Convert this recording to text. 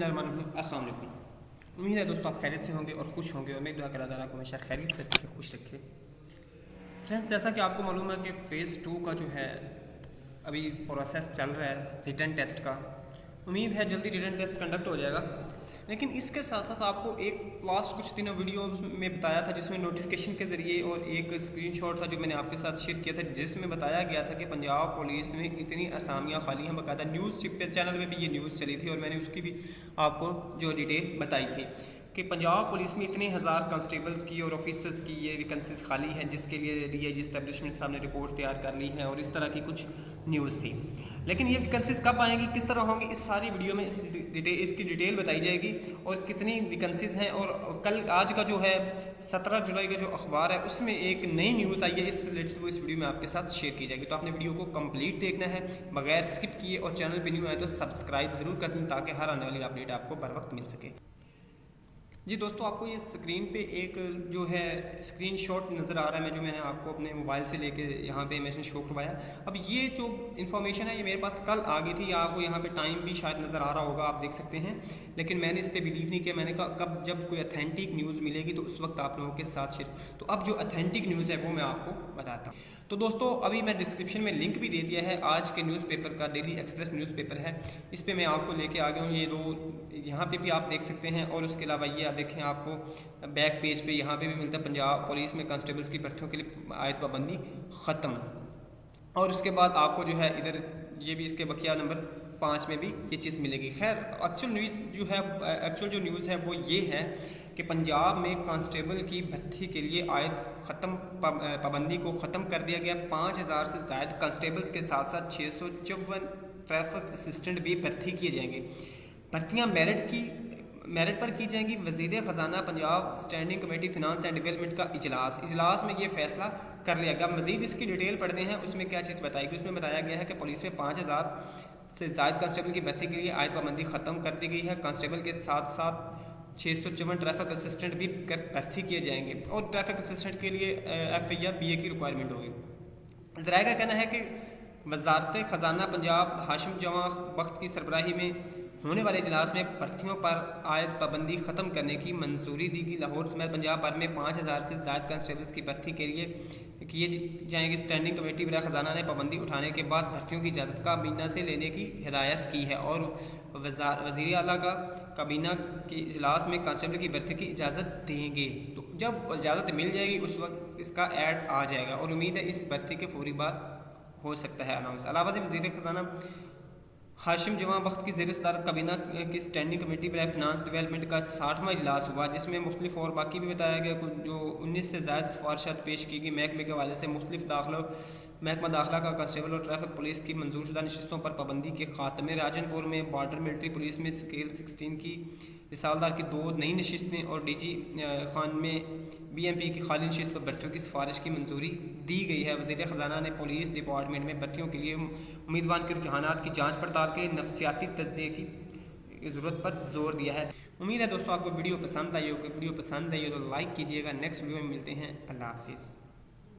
अस्सलाम वालेकुम उम्मीद है दोस्तों आप खैरियत से होंगे और खुश होंगे और मैं दुआ करा ताला को हमेशा खैरियत से रखे, खुश रखे। फ्रेंड्स जैसा कि आपको मालूम है कि फ़ेज़ टू का जो है, अभी प्रोसेस चल रहा है रिटर्न टेस्ट का। उम्मीद है जल्दी रिटर्न टेस्ट कंडक्ट हो जाएगा। लेकिन इसके साथ साथ आपको एक लास्ट कुछ दिनों वीडियो में बताया था जिसमें नोटिफिकेशन के ज़रिए और एक स्क्रीनशॉट था जो मैंने आपके साथ शेयर किया था, जिसमें बताया गया था कि पंजाब पुलिस में इतनी असामियाँ खाली हैं बकायदा न्यूज़ चैनल में भी ये न्यूज़ चली थी और मैंने उसकी भी आपको जो डिटेल बताई थी कि पंजाब पुलिस में इतने हज़ार कांस्टेबल्स की और ऑफिसर्स की ये वैकेंसीज खाली हैं, जिसके लिए डी आई जी स्टैब्लिशमेंट साहब ने रिपोर्ट तैयार कर ली है और इस तरह की कुछ न्यूज़ थी। लेकिन ये वैकेंसीज कब आएँगी, किस तरह होंगी, इस सारी वीडियो में इस डिटेल इसकी डिटेल बताई जाएगी और कितनी वैकेंसीज हैं और कल, आज का जो है, सत्रह जुलाई का जो अखबार है, उसमें एक नई न्यूज़ आई है, इस रिलेटेड वो इस वीडियो में आपके साथ शेयर की जाएगी। तो आपने वीडियो को कंप्लीट देखना है, बगैर स्किप किए और चैनल पर न्यू आए तो सब्सक्राइब ज़रूर कर दें ताकि हर आने वाली अपडेट आपको बर वक्त मिल सके। जी दोस्तों, आपको ये स्क्रीन पे एक जो है स्क्रीनशॉट नज़र आ रहा है, मैं जो मैंने आपको अपने मोबाइल से लेके यहाँ पे मैंने शो करवाया। अब ये जो इन्फॉर्मेशन है, ये मेरे पास कल आ गई थी आपको यहाँ पे टाइम भी शायद नज़र आ रहा होगा, आप देख सकते हैं। लेकिन मैंने इस पर बिलीव नहीं किया, मैंने कहा, कब जब कोई अथेंटिक न्यूज़ मिलेगी तो उस वक्त आप लोगों के साथ शेयर तो अब जो अथेंटिक न्यूज़ है, वो मैं आपको बताता हूँ। तो दोस्तों, अभी मैं डिस्क्रिप्शन में लिंक भी दे दिया है, आज के न्यूज़पेपर का डेली एक्सप्रेस न्यूज़पेपर है। इस पर मैं आपको लेके आ गया हूँ, ये दो यहाँ पे भी आप देख सकते हैं, और उसके अलावा ये आप देखें आपको बैक पेज पे यहाँ पे भी मिलता है, पंजाब पुलिस में कांस्टेबल्स की भर्तियों के लिए आयत पाबंदी ख़त्म। और उसके बाद आपको जो है इधर, ये भी इसके बकिया नंबर पाँच में भी ये चीज़ मिलेगी। खैर एक्चुअल न्यूज़ जो है एक्चुअल जो न्यूज़ है वो ये है कि पंजाब में कांस्टेबल की भर्ती के लिए आयत ख़त्म पाबंदी को ख़त्म कर दिया गया। पाँच हज़ार से ज़ायद कांस्टेबल्स के साथ साथ छः सौ चौवन ट्रैफ़िक असिस्टेंट भी भर्ती किए जाएँगे। भर्तियाँ मेरिट की मेरिट पर की जाएँगी वज़ीर ख़जाना Punjab standing committee finance and development का इजलास। इजलास में ये फैसला कर लिया गया। मजीद इसकी डिटेल पढ़ते हैं, उसमें क्या चीज़ बताई गई? उसमें बताया गया है कि पुलिस में पाँच हज़ार से जायद कांस्टेबल की भर्ती के लिए आयत पाबंदी ख़त्म कर दी गई है। कांस्टेबल के साथ साथ छः सौ चौवन ट्रैफ़िक असिस्टेंट भी भर्ती किए जाएँगे। और ट्रैफ़िक असिस्टेंट के लिए एफ़ या बी ए की रिक्वायरमेंट होगी। जराए का कहना है कि वजारत ख़जाना पंजाब हाशिम जमा वक्त की सरबराही में होने वाले इजलास में भर्तियों पर आयद पाबंदी ख़त्म करने की मंजूरी दी गई। लाहौर समेत पंजाब भर में पाँच हज़ार से ज़्यादा कांस्टेबल्स की भर्ती के लिए किए जाएँगे। स्टैंडिंग कमेटी बरा ख़जाना ने पाबंदी उठाने के बाद भर्तियों की इजाज़त काबीना से लेने की हिदायत की है और वज़ी अला का काबीना के इजलास में कांस्टेबल की भर्ती की इजाज़त देंगे। तो जब इजाज़त मिल जाएगी, उस वक्त इसका ऐड आ जाएगा और उम्मीद है इस भर्ती के फौरी बाद हो सकता है अनाउंस अलावा वजी ख़जाना हाशिम जमा वक्त की जेर सदारत काबीना की स्टैंडिंग कमेटी पर फिनांस डेवलपमेंट का साठवां इजलास हुआ, जिसमें मुख्तलिफ़ और बाकी भी बताया गया जो उन्नीस से ज़्यादा सिफारशात पेश की गई महकमे के हवाले से, मुख्तलिफ़ दाखिलों, महकमा दाखिला का कांस्टेबल और ट्रैफ़िक पुलिस की मंजूरशुदा नशस्तों पर पाबंदी के खात्मे, राजनपुर में बॉर्डर मिलिट्री पुलिस में स्केल सिक्सटीन की मिसालदार की दो नई नशस्तें और डी जी खान में बी एम पी की खाली नशस्त पर भर्तियों की सिफारिश की मंजूरी दी गई है। वज़ीर ख़जाना ने पुलिस डिपार्टमेंट में भर्तियों के लिए उम्मीदवार के रुझान की जाँच पड़ताल के नफसियाती तजिए की ज़रूरत पर ज़ोर दिया है। उम्मीद है दोस्तों, आपको वीडियो पसंद आई हो वीडियो पसंद आई हो तो लाइक कीजिएगा। नेक्स्ट वीडियो में मिलते हैं। अल्लाह हाफिज़।